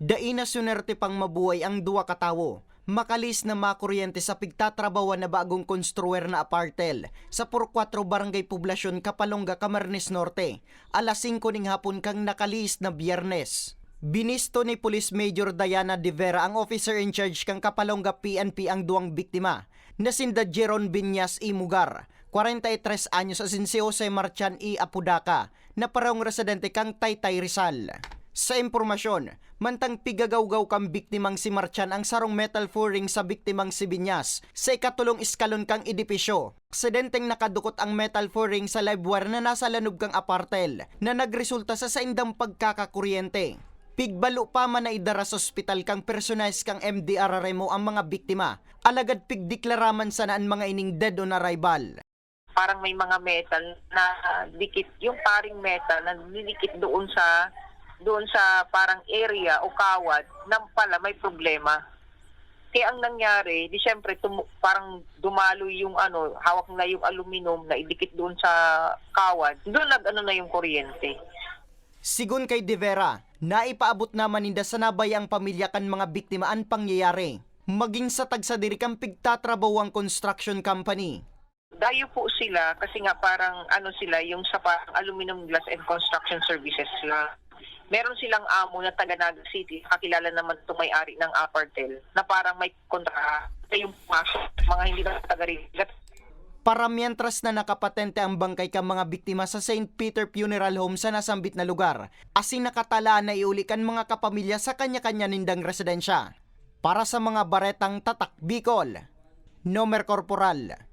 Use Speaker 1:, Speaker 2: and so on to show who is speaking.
Speaker 1: Daina sunerte pang mabuhay ang duwa katawo. Makalis na makuryente sa pigtatrabawan na bagong konstruer na apartel sa Pur 4 Barangay Poblasyon Kapalonga, Camarines Norte. Alas 5 ning hapon kang nakalis na biyernes. Binisto ni Police Major Diana De Vera ang officer in charge kang Kapalonga PNP ang duwang biktima na sinda Jeron Binyas I. Mugar, 43 anyos asin si Jose Marchan I. Apudaca na parang residente kang Taytay Rizal. Sa impormasyon, mantang pigagawgaw kang biktimang si Marchan ang sarong metal fooring sa biktimang si Binyas sa ikatulong iskalon kang edipisyo. Aksidenteng nakadukot ang metal fooring sa live wire na nasa lanob kang apartel na nagresulta sa saindang pagkakakuryente. Pigbalo pa man na idara sa ospital kang personalis kang MDR remo ang mga biktima. Alagad pigdeklaraman sa naan mga ining dead on arrival.
Speaker 2: parang may mga metal na dikit, yung paring metal na nilikit doon sa doon sa parang area o kawad na pala may problema. Kaya ang nangyari, di syempre tumu- parang dumalo yung ano, hawak na yung aluminum na idikit doon sa kawad. Doon nag ano na yung kuryente.
Speaker 1: Sigun kay De Vera, naipaabot naman ninda sa nabay ang pamilya kan mga biktima ang pangyayari. Maging sa tagsadiri kang pigtatrabaho ang construction company.
Speaker 2: Dayo po sila kasi nga parang ano sila yung sa parang aluminum glass and construction services sila. Meron silang amo na taga Naga City, kakilala naman itong may-ari ng Apartel, na parang may kontra yung pumasok, mga hindi na taga Rigat.
Speaker 1: Para mientras na nakapatente ang bangkay kang mga biktima sa St. Peter Funeral Home sa nasambit na lugar, asin nakatalaan na iulikan mga kapamilya sa kanya-kanya nindang residensya. Para sa mga baretang tatak Bicol, Nomer Corporal,